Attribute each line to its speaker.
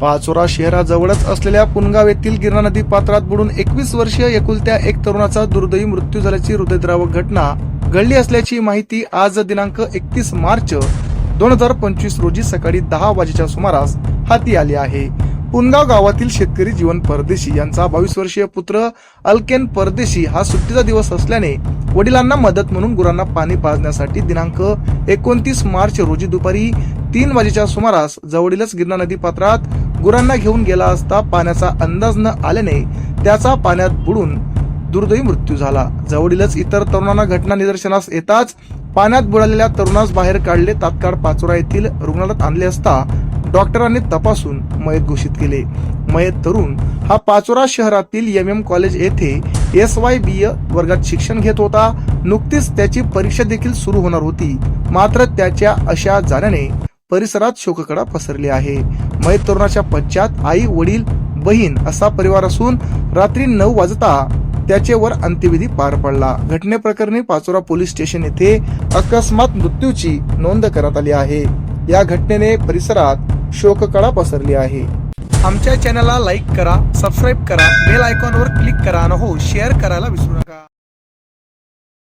Speaker 1: पाचोरा शहराजवळच असलेल्या पुनगाव येथील गिरणा नदी पात्रात बुडून एकवीस वर्षीय एकुलत्या एक तरुणाचा दुर्दैवी मृत्यू झाल्याची हृदयद्रावक घटना घडली असल्याची माहिती आज दिनांक एकतीस मार्च दोन हजार पंचवीस रोजी सकाळी दहा वाजेच्या सुमारास हाती आली आहे. पुनगाव गावातील शेतकरी जीवन परदेशी यांचा बावीस वर्षीय पुत्र अल्केन परदेशी हा सुट्टीचा दिवस असल्याने वडिलांना मदत म्हणून गुरांना पाणी पाजण्यासाठी दिनांक एकोणतीस मार्च रोजी दुपारी तीन वाजेच्या सुमारास जवळीलच गिरणा नदी पात्रात गुरांना घेऊन गेला असता पाण्याचा अंदाज न आल्याने त्याचा पाण्यात बुडून दुर्दैवी मृत्यू झाला. जवळीलच इतर तरुणांना घटना निदर्शनास येताच पाण्यात बुडालेल्या तरुणास बाहेर काढले तात्काळ पाचोरा येथील रुग्णालयात आणले असता डॉक्टरांनी तपासून मयत घोषित केले. मयत तरुण हा पाचोरा शहरातील एम एम कॉलेज येथे एस वाय बी वर्गात शिक्षण घेत होता. नुकतीच त्याची परीक्षा देखील सुरू होणार होती. मात्र त्याच्या अशा जाण्याने परिसरात शोककडा पसरली आहे. मयत तरुणाच्या पश्चात आई वडील बहीण असा परिवार असून रात्री नऊ वाजता त्याचेवर अंत्यविधी पार पडला. घटनेप्रकरणी पाचोरा पोलीस स्टेशन येथे अकस्मात मृत्यूची नोंद करण्यात आली आहे. या घटनेने परिसरात शोककळा पसरली आहे. आमच्या चॅनलला लाईक करा सबस्क्राईब करा बेल आयकॉनवर क्लिक करा आणि हो शेअर करायला विसरू नका.